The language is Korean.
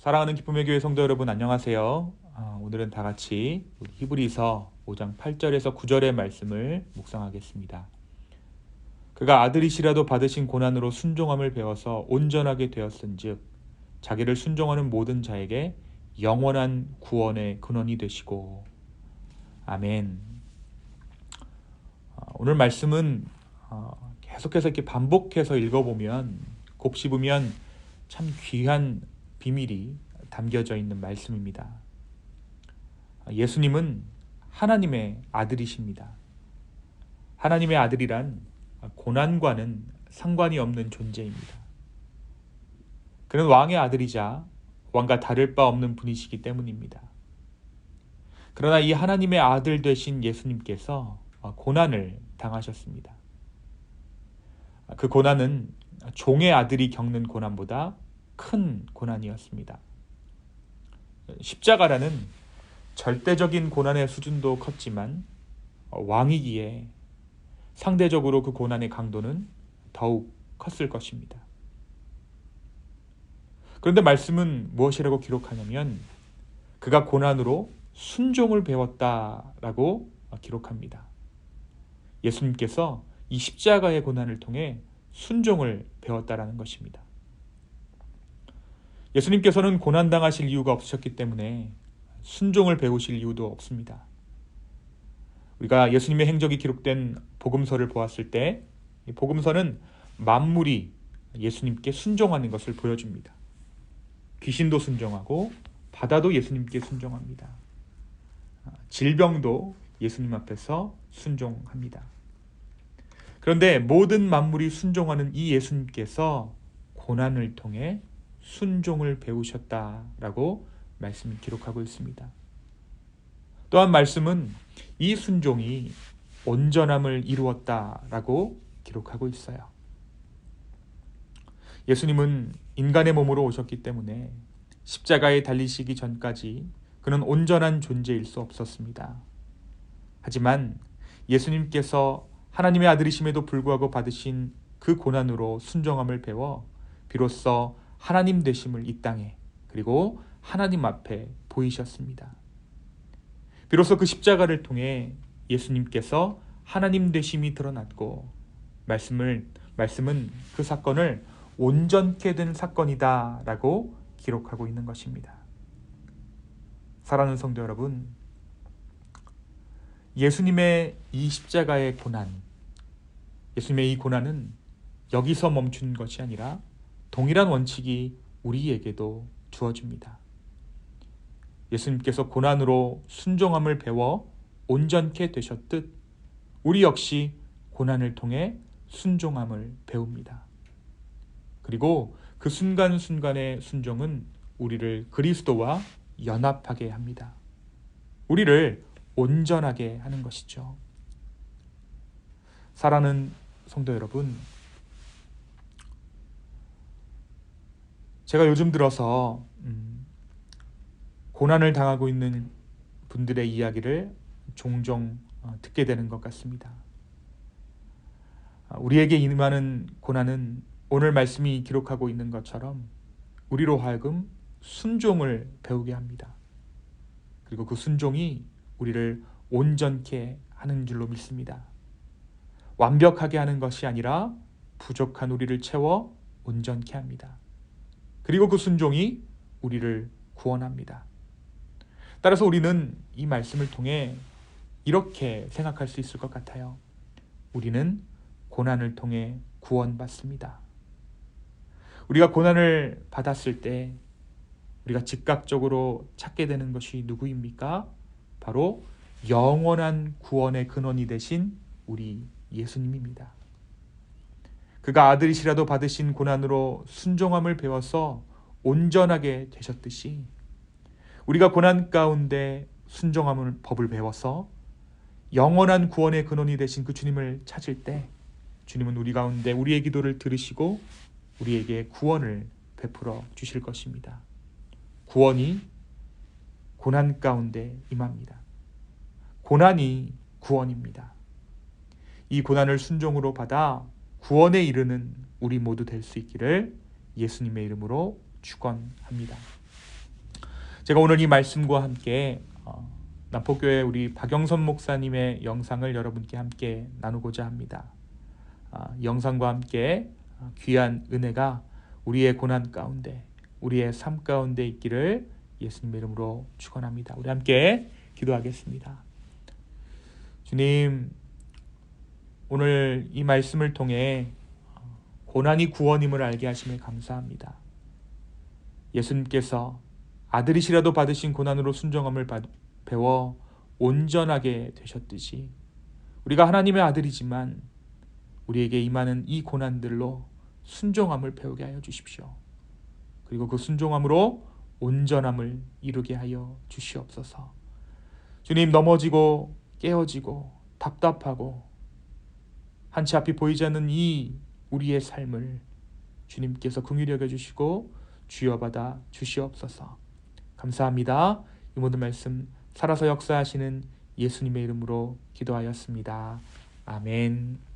사랑하는 기쁨의 교회 성도 여러분 안녕하세요. 아, 오늘은 다 같이 히브리서 5장 8절에서 9절의 말씀을 묵상하겠습니다. 그가 아들이시라도 받으신 고난으로 순종함을 배워서 온전하게 되었은즉 자기를 순종하는 모든 자에게 영원한 구원의 근원이 되시고 아멘. 아, 오늘 말씀은 어, 계속해서 이렇게 반복해서 읽어보면 곱씹으면 참 귀한 비밀이 담겨져 있는 말씀입니다. 예수님은 하나님의 아들이십니다. 하나님의 아들이란 고난과는 상관이 없는 존재입니다. 그는 왕의 아들이자 왕과 다를 바 없는 분이시기 때문입니다. 그러나 이 하나님의 아들 되신 예수님께서 고난을 당하셨습니다. 그 고난은 종의 아들이 겪는 고난보다 큰 고난이었습니다. 십자가라는 절대적인 고난의 수준도 컸지만 왕이기에 상대적으로 그 고난의 강도는 더욱 컸을 것입니다. 그런데 말씀은 무엇이라고 기록하냐면 그가 고난으로 순종을 배웠다라고 기록합니다. 예수님께서 이 십자가의 고난을 통해 순종을 배웠다라는 것입니다. 예수님께서는 고난당하실 이유가 없으셨기 때문에 순종을 배우실 이유도 없습니다. 우리가 예수님의 행적이 기록된 복음서를 보았을 때 복음서는 만물이 예수님께 순종하는 것을 보여줍니다. 귀신도 순종하고 바다도 예수님께 순종합니다. 질병도 예수님 앞에서 순종합니다. 그런데 모든 만물이 순종하는 이 예수님께서 고난을 통해 순종을 배우셨다라고 말씀을 기록하고 있습니다. 또한 말씀은 이 순종이 온전함을 이루었다라고 기록하고 있어요. 예수님은 인간의 몸으로 오셨기 때문에 십자가에 달리시기 전까지 그는 온전한 존재일 수 없었습니다. 하지만 예수님께서 하나님의 아들이심에도 불구하고 받으신 그 고난으로 순종함을 배워 비로소 하나님 되심을 이 땅에 그리고 하나님 앞에 보이셨습니다. 비로소 그 십자가를 통해 예수님께서 하나님 되심이 드러났고 말씀을 말씀은 그 사건을 온전케 된 사건이다라고 기록하고 있는 것입니다. 사랑하는 성도 여러분, 예수님의 이 십자가의 고난, 예수님의 이 고난은 여기서 멈춘 것이 아니라 동일한 원칙이 우리에게도 주어집니다. 예수님께서 고난으로 순종함을 배워 온전케 되셨듯 우리 역시 고난을 통해 순종함을 배웁니다. 그리고 그 순간순간의 순종은 우리를 그리스도와 연합하게 합니다. 우리를 온전하게 하는 것이죠. 사랑하는 성도 여러분, 제가 요즘 들어서 음, 고난을 당하고 있는 분들의 이야기를 종종 어, 듣게 되는 것 같습니다. 아, 우리에게 임하는 고난은 오늘 말씀이 기록하고 있는 것처럼 우리로 하여금 순종을 배우게 합니다. 그리고 그 순종이 우리를 온전케 하는 줄로 믿습니다. 완벽하게 하는 것이 아니라 부족한 우리를 채워 온전케 합니다. 그리고 그 순종이 우리를 구원합니다. 따라서 우리는 이 말씀을 통해 이렇게 생각할 수 있을 것 같아요. 우리는 고난을 통해 구원받습니다. 우리가 고난을 받았을 때 우리가 즉각적으로 찾게 되는 것이 누구입니까? 바로 영원한 구원의 근원이 되신 우리 예수님입니다. 그가 아들이시라도 받으신 고난으로 순종함을 배워서 온전하게 되셨듯이 우리가 고난 가운데 순종함을 법을 배워서 영원한 구원의 근원이 되신 그 주님을 찾을 때 주님은 우리 가운데 우리의 기도를 들으시고 우리에게 구원을 베풀어 주실 것입니다. 구원이 고난 가운데 임합니다. 고난이 구원입니다. 이 고난을 순종으로 받아 구원에 이르는 우리 모두 될 수 있기를 예수님의 이름으로 축원합니다. 제가 오늘 이 말씀과 함께 어, 남포교회 우리 박영선 목사님의 영상을 여러분께 함께 나누고자 합니다. 아, 영상과 함께 아, 귀한 은혜가 우리의 고난 가운데, 우리의 삶 가운데 있기를 예수님 이름으로 축원합니다. 우리 함께 기도하겠습니다. 주님, 오늘 이 말씀을 통해 고난이 구원임을 알게 하심을 감사합니다. 예수님께서 아들이시라도 받으신 고난으로 순종함을 받, 배워 온전하게 되셨듯이 우리가 하나님의 아들이지만 우리에게 임하는 이 고난들로 순종함을 배우게 하여 주십시오. 그리고 그 순종함으로 온전함을 이루게 하여 주시옵소서. 주님 넘어지고 깨어지고 답답하고 한치 앞이 보이지 않는 이 우리의 삶을 주님께서 긍휼히 여겨 주시고 주여 받아 주시옵소서. 감사합니다. 이 모든 말씀 살아서 역사하시는 예수님의 이름으로 기도하였습니다. 아멘.